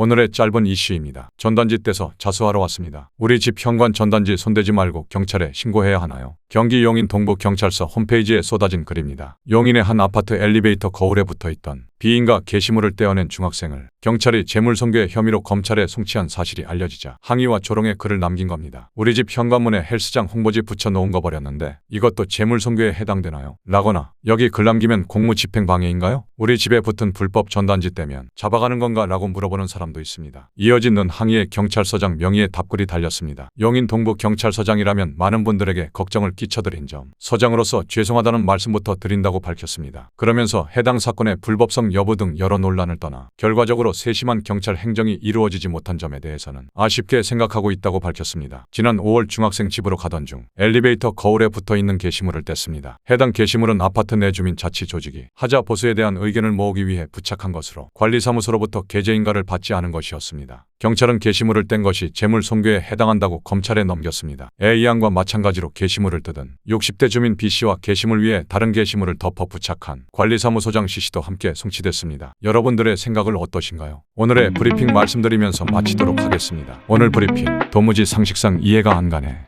오늘의 짧은 이슈입니다. 전단지 떼서 자수하러 왔습니다. 우리 집 현관 전단지 손대지 말고 경찰에 신고해야 하나요? 경기 용인 동부경찰서 홈페이지에 쏟아진 글입니다. 용인의 한 아파트 엘리베이터 거울에 붙어 있던 비인가 게시물을 떼어낸 중학생을 경찰이 재물손괴 혐의로 검찰에 송치한 사실이 알려지자 항의와 조롱의 글을 남긴 겁니다. 우리 집 현관문에 헬스장 홍보지 붙여놓은 거 버렸는데 이것도 재물손괴에 해당되나요? 라거나 여기 글 남기면 공무집행 방해인가요? 우리 집에 붙은 불법 전단지 떼면 잡아가는 건가? 라고 물어보는 사람도 있습니다. 이어지는 항의에 경찰서장 명의의 답글이 달렸습니다. 용인 동부 경찰서장이라면 많은 분들에게 걱정을 끼쳐드린 점 서장으로서 죄송하다는 말씀부터 드린다고 밝혔습니다. 그러면서 해당 사건의 불법성 여부 등 여러 논란을 떠나 결과적으로 세심한 경찰 행정이 이루어지지 못한 점에 대해서는 아쉽게 생각하고 있다고 밝혔습니다. 지난 5월 중학생 집으로 가던 중 엘리베이터 거울에 붙어 있는 게시물을 뗐습니다. 해당 게시물은 아파트 내 주민 자치 조직이 하자 보수에 대한 의견을 모으기 위해 부착한 것으로 관리사무소로부터 게재인가를 받지 않은 것이었습니다. 경찰은 게시물을 뗀 것이 재물 손괴에 해당한다고 검찰에 넘겼습니다. A양과 마찬가지로 게시물을 뜯은 60대 주민 B씨와 게시물 위에 다른 게시물을 덮어 부착한 관리사무소장 C씨도 함께 송치됐습니다. 여러분들의 생각을 어떠신가요? 오늘의 브리핑 말씀드리면서 마치도록 하겠습니다. 오늘 브리핑 도무지 상식상 이해가 안 가네.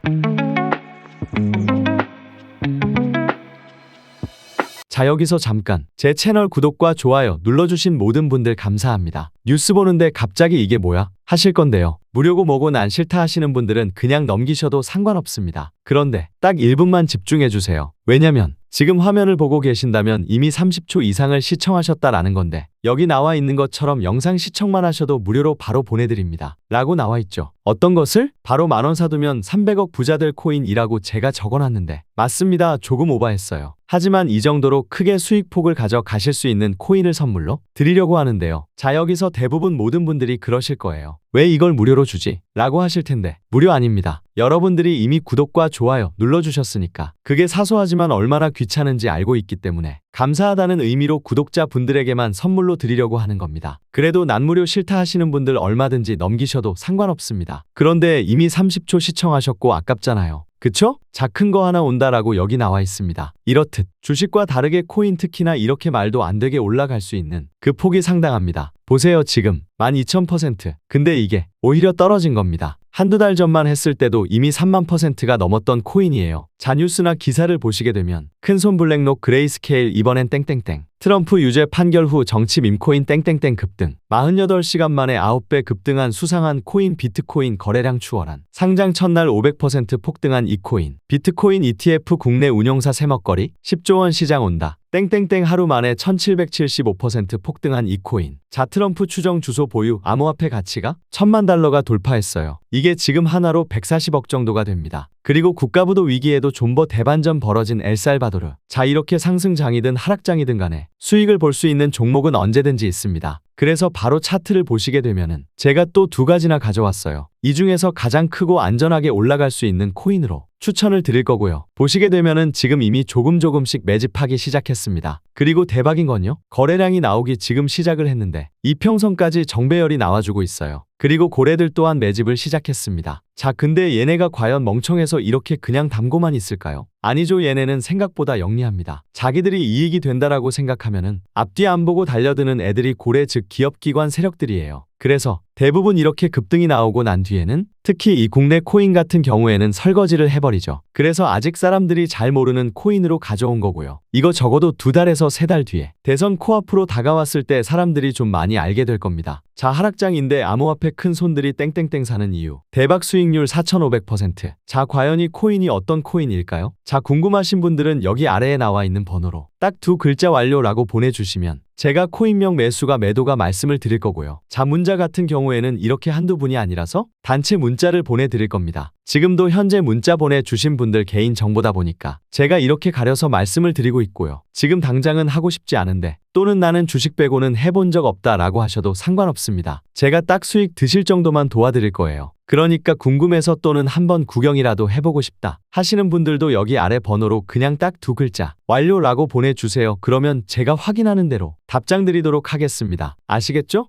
자 여기서 잠깐 제 채널 구독과 좋아요 눌러주신 모든 분들 감사합니다. 뉴스 보는데 갑자기 이게 뭐야? 하실 건데요. 무료고 뭐고 난 싫다 하시는 분들은 그냥 넘기셔도 상관없습니다. 그런데 딱 1분만 집중해주세요. 왜냐면 지금 화면을 보고 계신다면 이미 30초 이상을 시청하셨다라는 건데 여기 나와 있는 것처럼 영상 시청만 하셔도 무료로 바로 보내드립니다. 라고 나와 있죠. 어떤 것을? 바로 만원 사두면 300억 부자들 코인이라고 제가 적어놨는데 맞습니다. 조금 오바했어요. 하지만 이 정도로 크게 수익폭을 가져가실 수 있는 코인을 선물로 드리려고 하는데요. 자 여기서 대부분 모든 분들이 그러실 거예요. 왜 이걸 무료로 주지? 라고 하실 텐데 무료 아닙니다. 여러분들이 이미 구독과 좋아요 눌러주셨으니까 그게 사소하지만 얼마나 귀찮은지 알고 있기 때문에 감사하다는 의미로 구독자 분들에게만 선물로 드리려고 하는 겁니다. 그래도 난 무료 싫다 하시는 분들 얼마든지 넘기셔도 상관없습니다. 그런데 이미 30초 시청하셨고 아깝잖아요. 그쵸? 자큰거 하나 온다라고 여기 나와 있습니다. 이렇듯 주식과 다르게 코인 특히나 이렇게 말도 안 되게 올라갈 수 있는 그 폭이 상당합니다. 보세요 지금 12,000% 근데 이게 오히려 떨어진 겁니다. 한두 달 전만 했을 때도 이미 3만 퍼센트가 넘었던 코인이에요. 자 뉴스나 기사를 보시게 되면 큰손 블랙록 그레이스케일 이번엔 땡땡땡 트럼프 유죄 판결 후 정치 밈코인 땡땡땡 급등 48시간 만에 9배 급등한 수상한 코인 비트코인 거래량 추월한 상장 첫날 500% 폭등한 이 코인 비트코인 ETF 국내 운용사 새먹거리 10조 원 시장 온다 땡땡땡 하루 만에 1775% 폭등한 이 코인. 자 트럼프 추정 주소 보유 암호화폐 가치가 천만 달러가 돌파했어요. 이게 지금 하나로 140억 정도가 됩니다. 그리고 국가부도 위기에도 존버 대반전 벌어진 엘살바도르. 자 이렇게 상승장이든 하락장이든 간에 수익을 볼 수 있는 종목은 언제든지 있습니다. 그래서 바로 차트를 보시게 되면은 제가 또 두 가지나 가져왔어요. 이 중에서 가장 크고 안전하게 올라갈 수 있는 코인으로 추천을 드릴 거고요. 보시게 되면은 지금 이미 조금 조금씩 매집하기 시작했습니다. 그리고 대박인 건요. 거래량이 나오기 지금 시작을 했는데 이평선까지 정배열이 나와주고 있어요. 그리고 고래들 또한 매집을 시작했습니다. 자, 근데 얘네가 과연 멍청해서 이렇게 그냥 담고만 있을까요? 아니죠, 얘네는 생각보다 영리합니다. 자기들이 이익이 된다라고 생각하면은 앞뒤 안 보고 달려드는 애들이 고래 즉 기업기관 세력들이에요. 그래서 대부분 이렇게 급등이 나오고 난 뒤에는 특히 이 국내 코인 같은 경우에는 설거지를 해버리죠. 그래서 아직 사람들이 잘 모르는 코인으로 가져온 거고요. 이거 적어도 두 달에서 세 달 뒤에 대선 코앞으로 다가왔을 때 사람들이 좀 많이 알게 될 겁니다. 자 하락장인데 암호화폐 큰 손들이 땡땡땡 사는 이유 대박 수익률 4500%. 자 과연 이 코인이 어떤 코인일까요? 자 궁금하신 분들은 여기 아래에 나와 있는 번호로 딱 두 글자 완료라고 보내주시면 제가 코인명 매수가 매도가 말씀을 드릴 거고요. 자 문자 같은 경우에는 이렇게 한두 분이 아니라서 단체 문자를 보내드릴 겁니다. 지금도 현재 문자 보내주신 분들 개인 정보다 보니까 제가 이렇게 가려서 말씀을 드리고 있고요. 지금 당장은 하고 싶지 않은데 또는 나는 주식 빼고는 해본 적 없다 라고 하셔도 상관없습니다. 제가 딱 수익 드실 정도만 도와드릴 거예요. 그러니까 궁금해서 또는 한번 구경이라도 해보고 싶다 하시는 분들도 여기 아래 번호로 그냥 딱 두 글자 완료라고 보내주세요. 그러면 제가 확인하는 대로 답장 드리도록 하겠습니다. 아시겠죠?